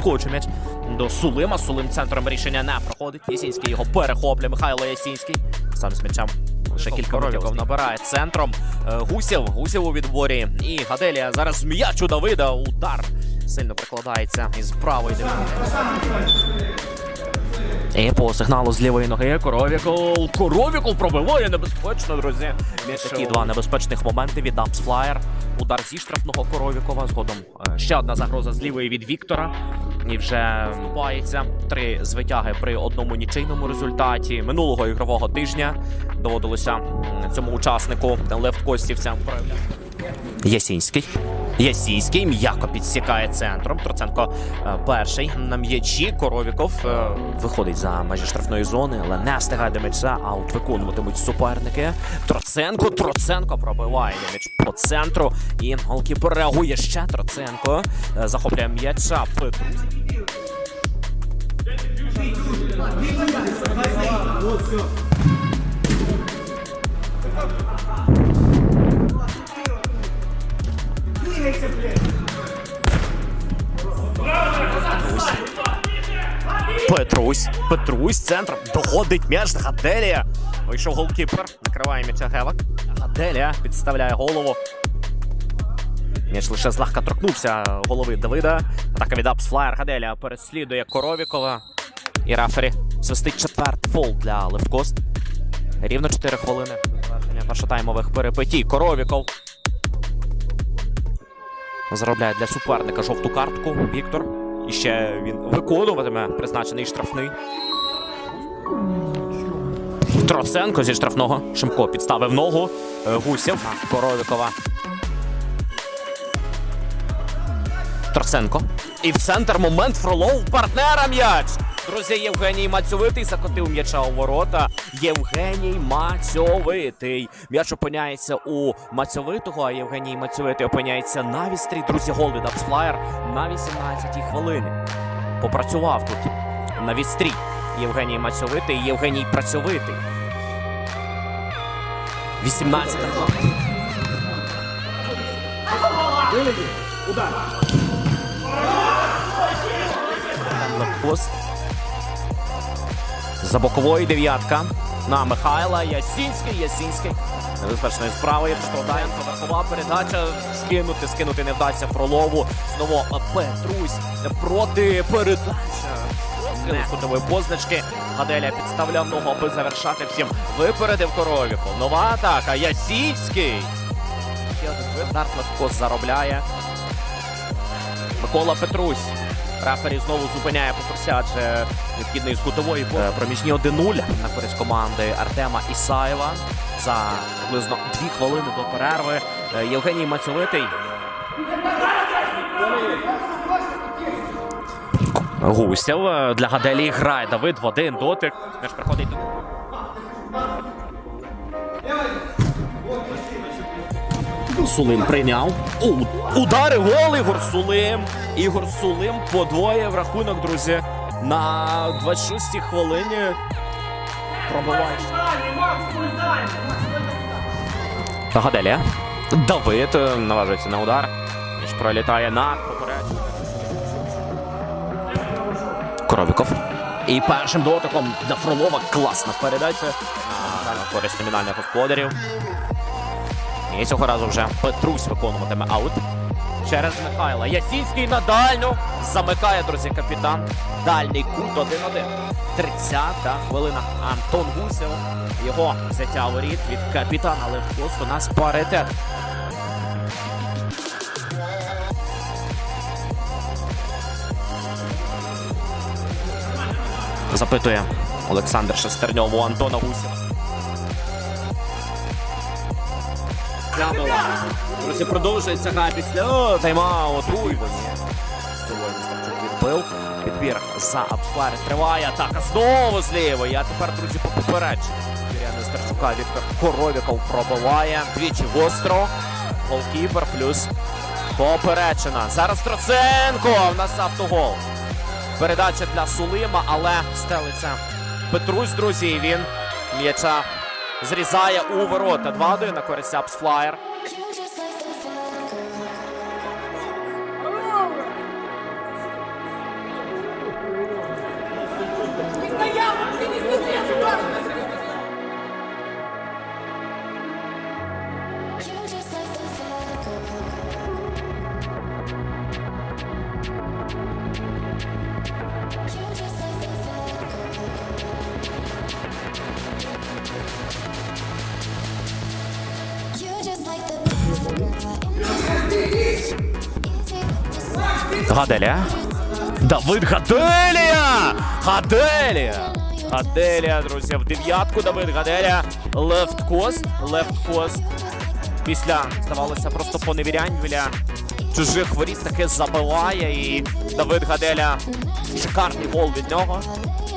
Підскочив м'яч до Сулима. Сулим центром рішення не проходить. Ясінський його перехоплює. Михайло Ясінський. Сам з м'ячем. Лише кілька років набирає центром. Гусів, Гусєв, Гусєв у відборі. І Гаделія зараз у Давида. Удар сильно прикладається із правої і по сигналу з лівої ноги Коровіков. Коровіков пробиває небезпечно, друзі. Такі два небезпечних моменти від Апсфлаєр. Удар зі штрафного Коровікова. Згодом е, ще одна загроза з лівої від Віктора. І вже вступається три звитяги при одному нічийному результаті. Минулого ігрового тижня доводилося цьому учаснику левкостівцям проявляти. Ясінський. Ясінський м'яко підсікає центром. Троценко е, перший на м'ячі. Коровіков е, виходить за межі штрафної зони, але не встигає до м'яча. Аут виконуватимуть суперники. Троценко. Троценко пробиває м'яч по центру. І голкіпер реагує ще. Троценко е, захоплює м'яча. Петрусь. Петрусь. Петрусь центром. Доходить м'яч Гаделія. Вийшов голкіпер. Накриває м'яча Гевак. Гаделія підставляє голову. М'яч лише злегка торкнувся голови Давида. Атака від Апсфлаєр. Гаделія переслідує Коровікова. І Рафері свистить четвертий фол для Левкост. Рівно 4 хвилини. Завершення першотаймових перепитій. Коровіков. Заробляє для суперника жовту картку. Віктор. І ще він виконуватиме призначений штрафний. Троценко зі штрафного. Шимко підставив ногу. гусів Гусєв. Коровікова. Троценко. І в центр момент Фролов партнера м'яч. Друзі, Євгеній Мацьовитий закотив м'яча у ворота. Євгеній Мацьовитий. М'яч опиняється у Мацьовитого, а Євгеній Мацьовитий опиняється на відстрій. Друзі, гол від Апсфлаєр на 18-й хвилині. Попрацював тут на відстрій. Євгеній Мацьовитий, Євгеній Працьовитий. 18 хвилина. Левкост. За бокової дев'ятка. На Михайла Ясінський. Ясінський. Небезпечною справою. Штовдаєнко. Верхова передача. Скинути, скинути не вдасться Фролову. Знову Петрусь проти передача. Не кутової позначки. Гаделя підставляв ногу, аби завершати всім. Випередив Коровіков. Нова атака. Ясінський. Один визнар заробляє. Микола Петрусь. Рефері знову зупиняє Петруся, адже необхідний з кутової Е, проміжні 1-0 на користь команди Артема Ісаєва. За приблизно 2 хвилини до перерви. Е, Євгеній Мацьовитий. Гусєв е, для Гаделі грає Давид в один дотик. М'яч приходить до Сулим прийняв. У, удари гол Ігор Сулим. Ігор Сулим подвоє рахунок, друзі. На 26-й хвилині пробиває. Гаделія. Давид е, наважується на удар. Між пролітає на попередження. Коровіков. І першим дотиком для Фролова класна передача користь номінальних господарів. І цього разу вже Петрусь виконуватиме аут. Через Михайла. Ясінський на дальню. Замикає, друзі, капітан. Дальній кут 1-1. 30-та хвилина. Антон Гусєв. Його взяття воріт від капітана Левкос. У нас паритет. Запитує Олександр Шестерньов у Антона Гусєва. Забила. Друзі, продовжується гра після тайм-ауту. Ой, ні. Сьогодні Ставчук відбив. Підбір за Апсфари триває. Атака знову з лівої. А тепер, друзі, по попередженню. Юрія Нестерчука Віктор Коровіков пробиває. Двічі гостро. Голкіпер плюс поперечена. Зараз Троценко. В нас автогол. Передача для Сулима, але стелиться Петрусь, друзі. І він м'яча зрізає у ворота. 2-1 на користь Апсфлаєр. Гаделя. Давид Гаделія! Гаделія! Гаделія, друзі, в дев'ятку Давид Гаделія. Лефт кост. Лефт кост. Після, здавалося, просто поневірянь біля чужих воріт таке забиває. І Давид Гаделя. Шикарний гол від нього.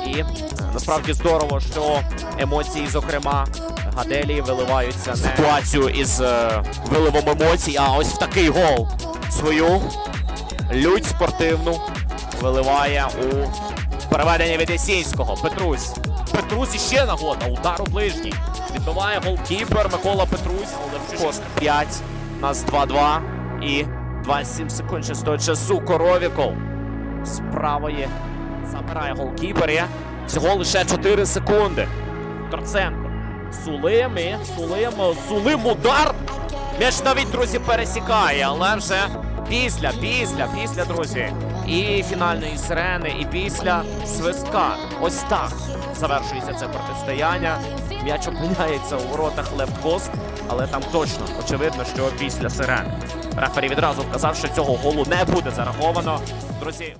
І е, насправді здорово, що емоції, зокрема, Гаделі виливаються не ситуацію із е, виливом емоцій, а ось в такий гол свою лють спортивну виливає у переведення від Ясінського. Петрусь. Петрусь іще нагода. Удар у ближній. Відбиває голкіпер Микола Петрусь. Пост 5. Нас 2-2. І 27 секунд чистого часу. Коровіков з правої забирає голкіпер. Всього лише 4 секунди. Торценко. Сулим і Сулим. Сулим удар. М'яч навіть, друзі, пересікає, але вже після, після, після, друзі. І фінальної сирени, і після свистка. Ось так завершується це протистояння. М'яч опиняється у воротах левкост, але там точно очевидно, що після сирени. Рефері відразу вказав, що цього голу не буде зараховано. Друзі.